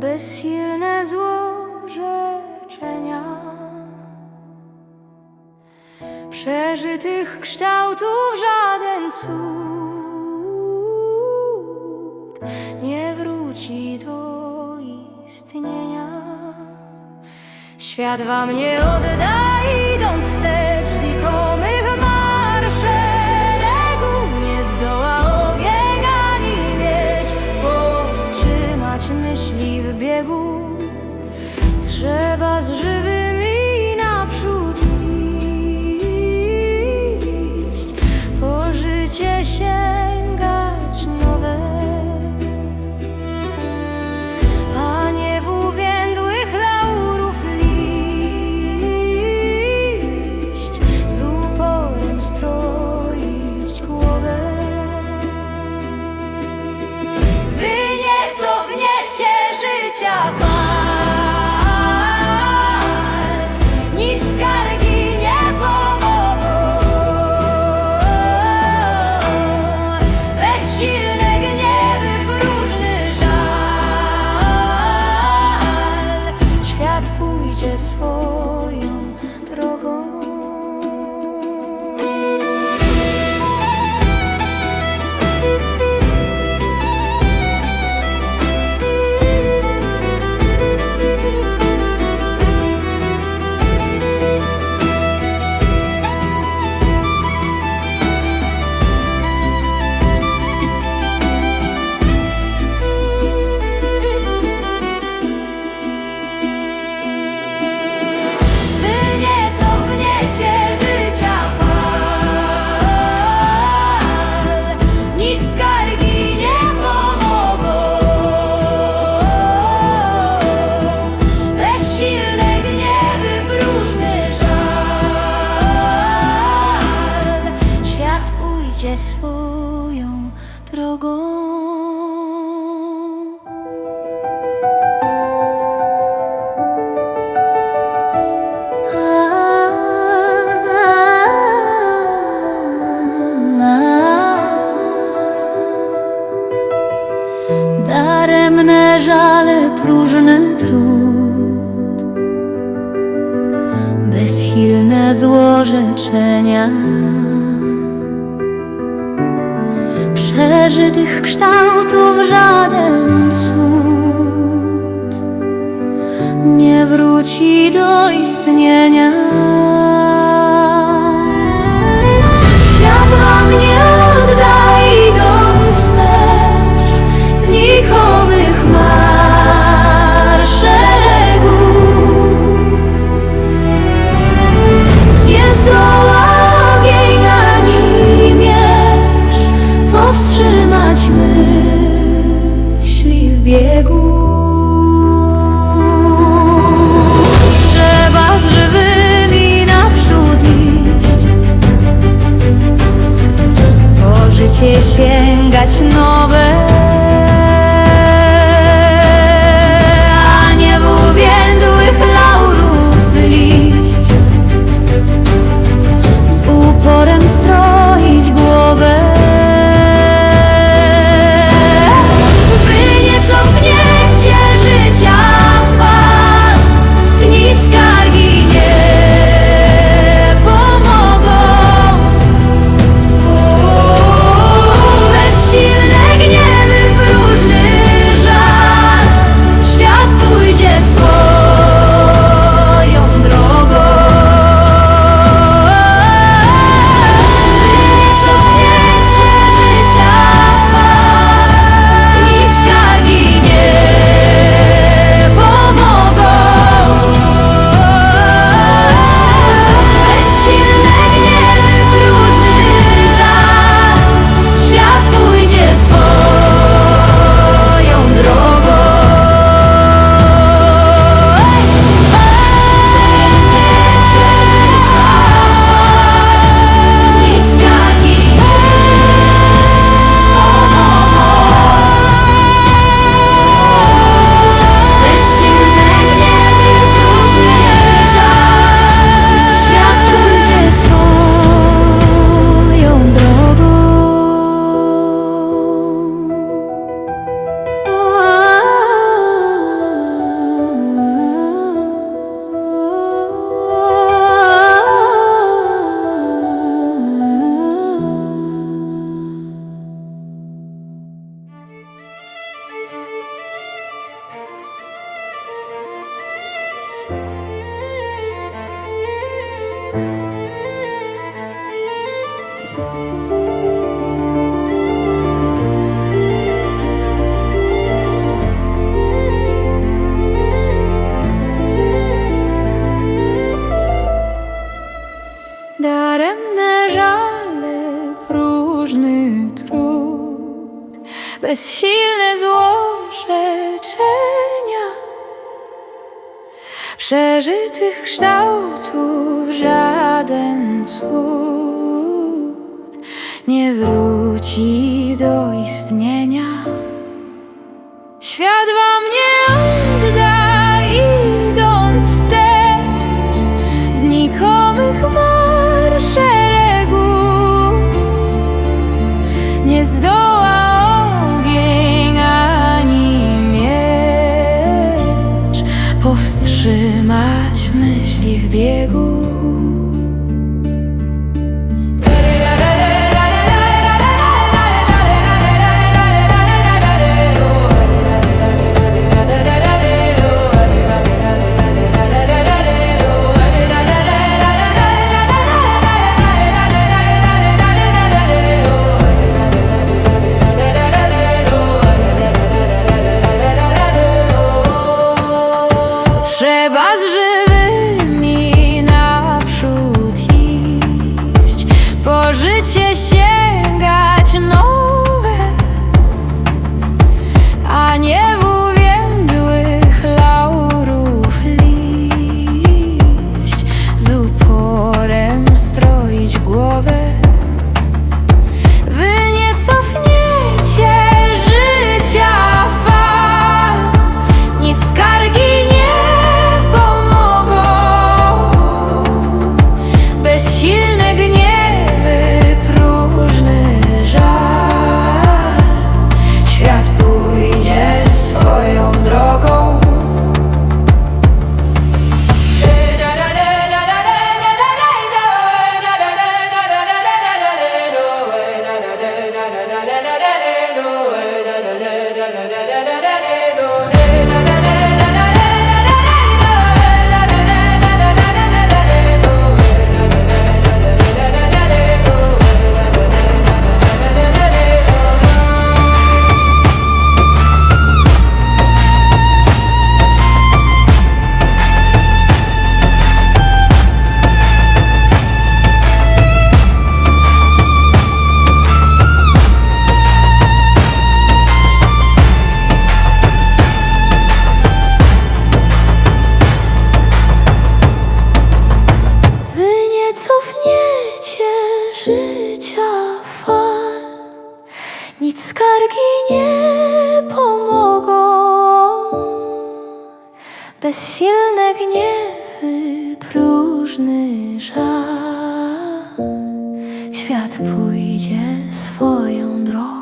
bezsilne złorzeczenia. Przeżytych kształtów żaden cud Nie wróci do istnienia. Świat wam nie odda idąc trzeba zżyć. złorzeczenia Przeżytych kształtów żaden cud Nie wróci do istnienia. вдячно. bezsilne złożeczenia przeżytych kształtów żaden cud nie wróci do istnienia. biegu. Trzeba bezsilne gniewy, próżny żal. Świat pójdzie swoją drogą.